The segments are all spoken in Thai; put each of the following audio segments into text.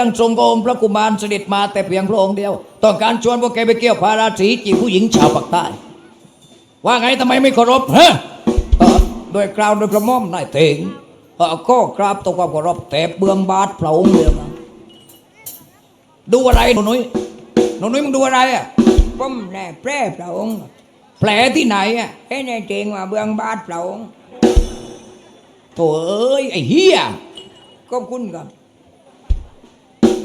ยังทรงโองค์พระกุมารเสด็จมาแต่เพียงพระองค์เดียว ต้องการชวนพวกแกไปเกี่ยวพาราสีจีบผู้หญิงชาวปากใต้ ว่าไงทำไมไม่เคารพฮะเอ่อโดยกล่าวโดยกระม่อมนายเถงเอ่อก็กราบตัวความเคารพแต่เบื้องบาทพระองค์เดียวดูอะไรหนูนุ้ยหนูนุ้ยมึงดูอะไรอะผมแน่แพร่พระองค์แผลที่ไหนอะเห็นในเจงว่าเบื้องบาทพระองค์โถ่เอ้ยไอ้เฮียขอบคุณครับ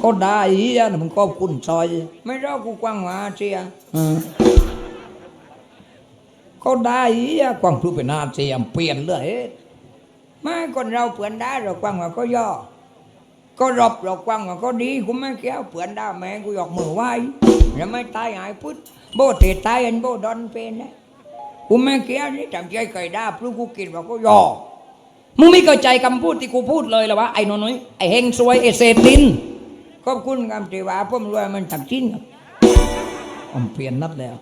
ก็ได้เฮียนะมึงก็คุณซอย ไม่รอกูกว้างหวาเชียอืมก็ได้เฮียกวางพลูเป็นนาเสียมเปลี่ยนเลยไม่คนเราเปือนได้เรากว้างหวาก็ย่อก็รบเรากว้างหวาก็ดีกูไม่เกี้ยวเปือนได้แม่กูยกมือไหว้แล้วไม่ตายหายพุทธโบเตตายอันโบดอนเป็นนะกูไม่เกี้ยวนี่จำใจเคยได้พลูกกูกินว่าก็ย่อมึงไม่เข้าใจคำพูดที่กูพูดเลยเหรอวะไอ้หนน้อยไอ้เฮงซวยไอ้เศษดิน ขอบคุณคำที่ว่าผมรวยมันทำชิ้นครับผมเปลี่ยนนัดแล้ว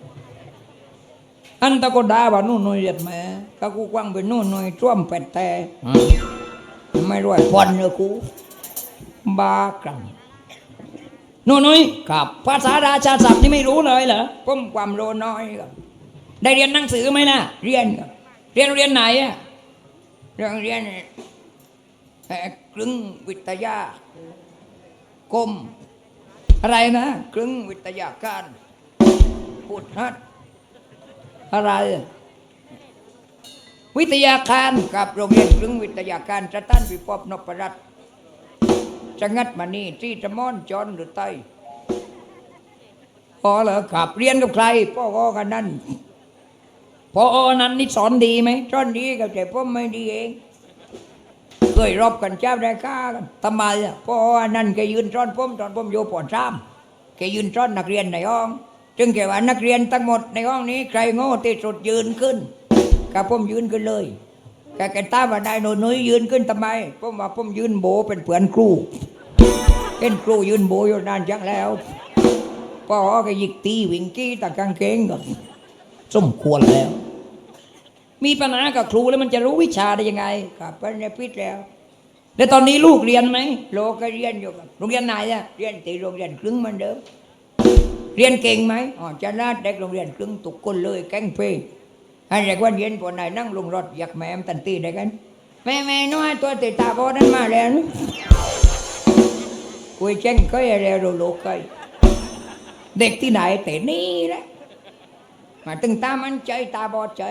อันตะก็ด่าว่านู่นนู่นเหยียดแม่ก็กูกว้างไปนู่นหน่อยท่วมเป็ดแต่ไม่รวยพอนเลยกูบากังหนูนุ้ยครับ ภาษาราชาศัพท์นี่ไม่รู้เลยเหรอผมความโลน้อยครับได้เรียนหนังสือไหมนะเรียนครับเรียนเรียนไหนอะโรงเรียนเอ่กลึงวิทยา กรมอะไรนะกลึงวิทยาการพุทธัดอะไร วิทยาการกับโรงเรียนกลึงวิทยาการสถานวิภพนพรัตน์จังัดมานี่ที่ตะมอนจอนหรือไตพอเหรอครับเรียนกับใครพ่อก็กันนั่นพอนั้นนี่สอนดีไหมจอนดีกับแต่ผมไม่ดีเอง เคยรบกันเจ้าได้ก้ากันทำไมอะพ่ออันนั่นแกยืนซ้อนผมตอนผมอยู่ปอนซ้ำแกยืนซ้อนนักเรียนในห้อง จึงแกว่านักเรียนทั้งหมดในห้องนี้ใครโง่ที่สุดยืนขึ้นกับผมยืนขึ้นเลยแกแกตาว่าได้หนูนุ้ยยืนขึ้นทำไมผมว่าผมยืนโบเป็นเพื่อนครูเป็นครูยืนโบอยู่นานจังแล้วพ่อก็ยิกตีวิ่งกี้ตะกางเกงก็สมควรแล้ว มีปัญหากับครูแล้วมันจะรู้วิชาได้ยังไงครับเป็นในพิษแล้ว แล้วตอนนี้ลูกเรียนไหมโลก็เรียนอยู่ครับโรงเรียนไหนอะเรียนตีโรงเรียนครึ่งมือนเดิมเรียนเก่งไหมอ๋อจะนาดเด็กโรงเรียนครึ่งตุกคนเลยแก้งเพลงให้เด็กวันเย็นพอไหนนั่งลงรถอยากแม่มตันตีได้กัน แม่แม่น้อยตัวติดตาบอดนั้นมาแล้วนคุยเจ้งก็อย่าเร็วโลกเคยเด็กที่ไหนแต่นี่แหละมาตึงตามันใจตาบอดใจ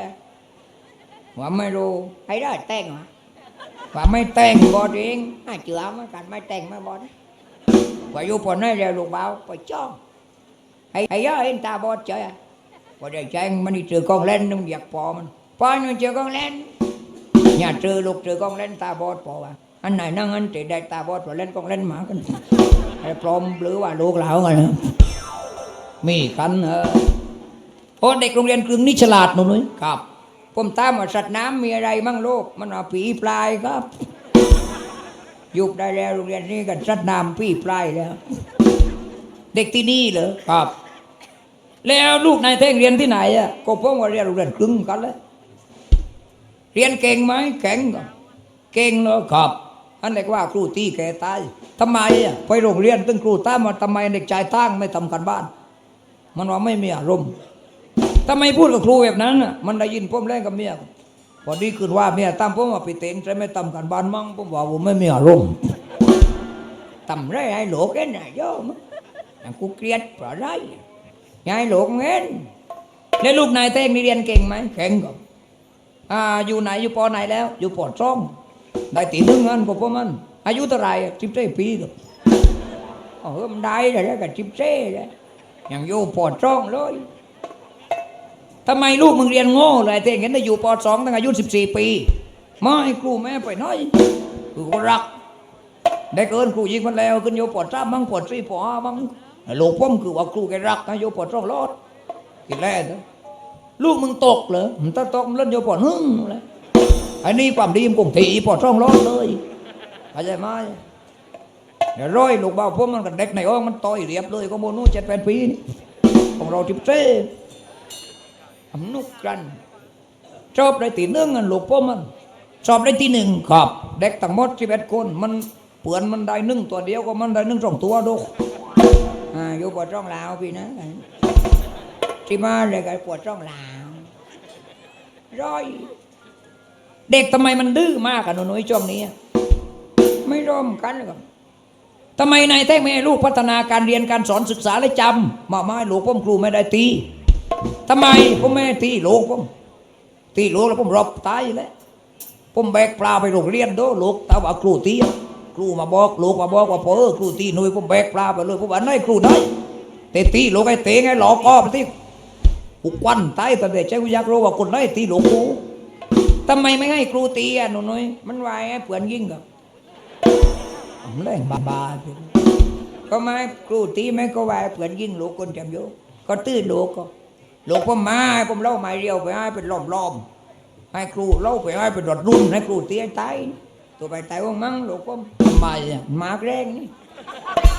ว่าไม่รู้ให้ได้แต่งวะว่าไม่แต่งบอดเองอะเจือมากันไม่แต่งไม่บอดว่าอยู่ปนให้เร็วลูกเบาไปจ้องไอ้ไอ้ย่าเห็นตาบอดเจอว่าได้แจ้งมันนี่เจอกองเล่นนึงอยากปอมันปอมันเจอกองเล่นอย่าเจอลูกเจอกองเล่นตาบอดปอว่าอันไหนนั่งอันติได้ตาบอดว่าเล่นกองเล่นหมากันไอ้ปลอมหรือว่าลูกเหลากันนะมีกันเออโอ้เด็กโรงเรียนกลึงนี่ฉลาดหนูนุ้ยครับ ผมตามว่าสัตว์น้ำมีอะไรมั่งโลก มันว่าผีปลายครับ ยุบได้แล้วโรงเรียนนี้กันสัตว์น้ำผีปลายแล้ว เด็กที่นี่เหรอครับ แล้วลูกนายเท่งเรียนที่ไหนอะก็ผมว่าเรียนโรงเรียนครึ่งกันเลยเรียนเก่งไหมแข็งก็เก่งเนอะครับอันเด็กว่าครูตีแกตายทำไมอะไปโรงเรียนตึงครูตามมาทำไมเด็กชายตั้งไม่ทำกันบ้าน มันว่าไม่มีอารมณ์ ทำไมพูดกับครูแบบนั้นอะมันได้ยินผมเล่นกับเมียพอดีคืนว่าเมียตามผมว่าไปเต้นใช่ไม่ทำกันบ้านมั่งผมว่าผมไม่มีอารมณ์ทำไรให้หลกเอ็นน่ะโยมอะกูเกลียดเพราะไรยายหลกเงินแล้วลูกนายเท่งนี่เรียนเก่งไหมแข็งก็อ่าอยู่ไหนอยู่ปอไหนแล้ว อยู่ปอดซ่องได้ตีนึงเงินก็พวกมันอายุเท่าไหร่สิบเจ็ดปีก็เออมันได้เลยกันสิบเจ็ดเลยยังอยู่ปอดซ่องเลย ทำไมลูกมึงเรียนโง่เลยเท่งเห็นได้อยู่ปสองตั้งอายุ14ปีไม่ครูแม่ไปน้อยคือก็รัก ได้เกินครูยิงมันแล้วขึ้นโยปวดซ้ำมั่งปวดซี่ปวดห้ามั่งลูกผมคือว่าครูแกรักนะโยปวดร่องรอดกินแร่เถอะลูกมึงตกเหรอมันต้องต้องเล่นโยปวดหึ่งเลยไอ้นี่ความดีมันคงถีปวดร่องรอดเลยเข้าใจไหมเดี๋ยวร้อยลูกเบาพวกมันกับเด็กในห้องมันต่อยเรียบเลยก็โมนู่เจ็ดแปดปีนี่ของเราจิบเซ่ นุกันชอบได้ตีหนึ่งกันลูกพวกมันสอบได้ที่หนึ่งครับเด็กทั้งหมดสิบเอ็ดคนมันผปือนมันได้นึ่งตัวเดียวก็มันได้นึ่งสองตัวดูอ่าอยู่ปวดร่องลาวพี่นะที่มาเลยก็ปวดร่องลาวร้อย เด็กทำไมมันดื้อมากอะหนูนุ้ยช่วงนี้ ไม่ร่วมกันเลยครับทำไมนายแท้ไม่ให้ลูกพัฒนาการเรียนการสอนศึกษาและจำมาไม่ลูกผมครูไม่ได้ตี ทำไมผมไม่ตีลูกผมตีลูกแล้วผมรบตายอยู่แล้วผมแบกปลาไปโรงเรียนโดลูกต่ว่าครูตีครูมาบอกลูกมาบอกว่าพอเอครูตีหนุ่ยผมแบกปลาไปเลยผมว่าไหนครูไหนแต่ตีลูกไอ้เตงไอ้หลอกอ้อไปที่ปุกวันตายแต่เด็กใจกูอยากรู้ว่าคนไหนตีลูกกูทำไมไม่ให้ครูตีอะหนูนุ้ยมันวายให้เปื่อนยิ่งกับผมแรงบาบาไปก็ไม่ครูตีไม่ก็วายเปื่อนยิ่งลูกคนจำอยู่ก็ตื้อลูกก็ ลูกผมมาผมเล่าไม้เรียวไปให้เป็นล้อมๆให้ครูเล่าไปให้เป็นรถรุ่นให้ครูเตีให้ตายตัวไปตายว่างมั้งลูกผมทำไมอะหมากแรงนี่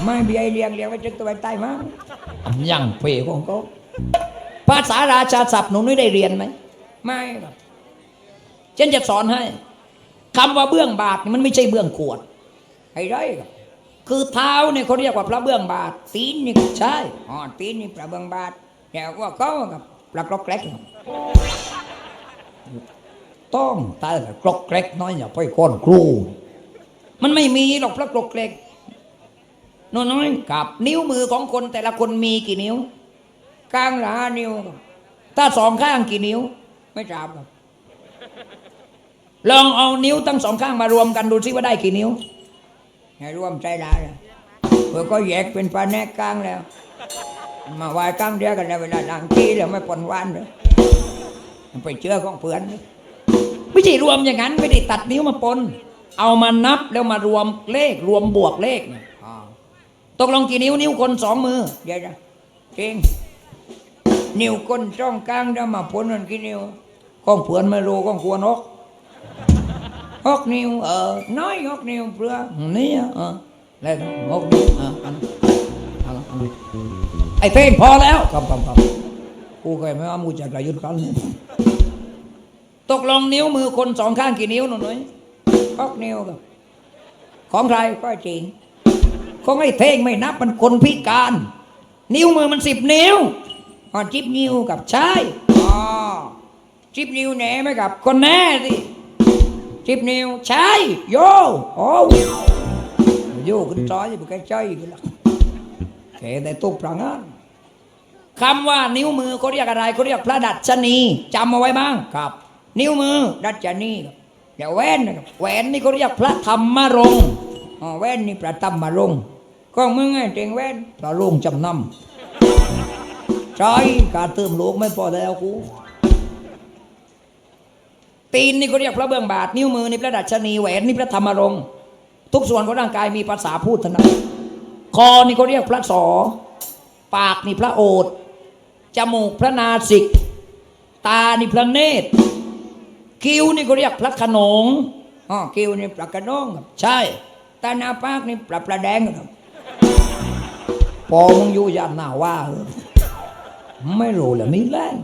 ไม่มีไอเลี้ยงเลี้ยงไว้จนตัวไปตายมั้งยังเปรของเขาภาษาราชาศัพท์หนูนุ้ยได้เรียนไหมไม่ครับฉันจะสอนให้คำว่าเบื้องบาทมันไม่ใช่เบื้องขวดให้ได้ครับคือเท้าเนี่ยเขาเรียกว่าพระเบื้องบาทตีนนี่ใช่อ๋อตีนนี่ประเบิงบาท แต่ว่าเขากับปลากรอกแกลกต้องตายแต่กรอกแกรกน้อยอย่าไปก้อนครู มันไม่มีหรอกพระกรอกแกรกน้อยน้อยๆกับนิ้วมือของคนแต่ละคนมีกี่นิ้วกลางหลานิ้วถ้าสองข้างกี่นิ้ว ไม่ทราบครับลองเอานิ้วทั้งสองข้างมารวมกันดูซิว่าได้กี่นิ้วให้รวมใจลาเลยเพื่อก็แยกเป็นปลาแนกกลางแล้ว มาไวายกลางเดียวกันแล้วเวลาล้างขี้แล้วไม่ปนวานเลยมันไปเชื่อของเพื่อนไม่ใช่รวมอย่างนั้นไม่ได้ตัดนิ้วมาปน เอามานับแล้วมารวมเลขรวมบวกเลขเนี่ยตกลงกี่นิ้วนิ้วคนสองมือเดี๋ยวนะจริงนิ้วก้นจ้องกลางแล้วมาปนมันกี่นิ้วของเพื่อนไม่รู้ของควรนกหกนิ้วเออน้อยหกนิ้วเพื่อนี่เออแล้วงกนี่อะอันอันอัน ไอ้เท่งพอแล้วครับครับครับกูเคยไม่ว่ามูจะกระยุดกันเลยตกลงนิ้วมือคนสองข้างกี่นิ้วหน่อยหกนิ้วครับของใครก็จริงของไอ้เท่งไม่นับมันคนพิการ นิ้วมือมันสิบนิ้วอ๋อจิบนิ้วกับใช่อ๋อจิบนิ้วแหน่ไหมครับคนแน่สิจิบนิ้วใช่โยโอ้โยขึ้นจอยไปใกล้ใจกันละ แค่แต่ตุกปรางานคำว่านิ้วมือเขาเรียกอะไรเขาเรียกพระดัชนีจำเอาไว้บ้างครับ นิ้วมือดัชนีครับเดี๋ยวแว่นนะครับแหวนนี่เขาเรียกพระธรรมรงค์อ๋อแว่นนี่ประตัมมาลงก็มึงไงเจงแว่นพระโรงจำนำใช่การเติมโลกไม่พอแล้วกูตีนนี่เขาเรียกพระเบื้องบาท นิ้วมือนี่พระดัชนีแหวนนี่พระธรรมรงค์ทุกส่วนของร่างกายมีภาษาพูดเท่านั้น คอนี่เขาเรียกพระสอ ปากนี่พระโอษฐ์จมูกพระนาสิก ตานี่พระเนตร คิ้วนี่เขาเรียกพระโขนงอ๋อคิวนี่ปลากระน้องครับใช่ตาหนาปากนี่ปลาปลาแดงครับพอมึงอยู่ย่านหน้าว่าเหอะไม่รู้แหละมีแรง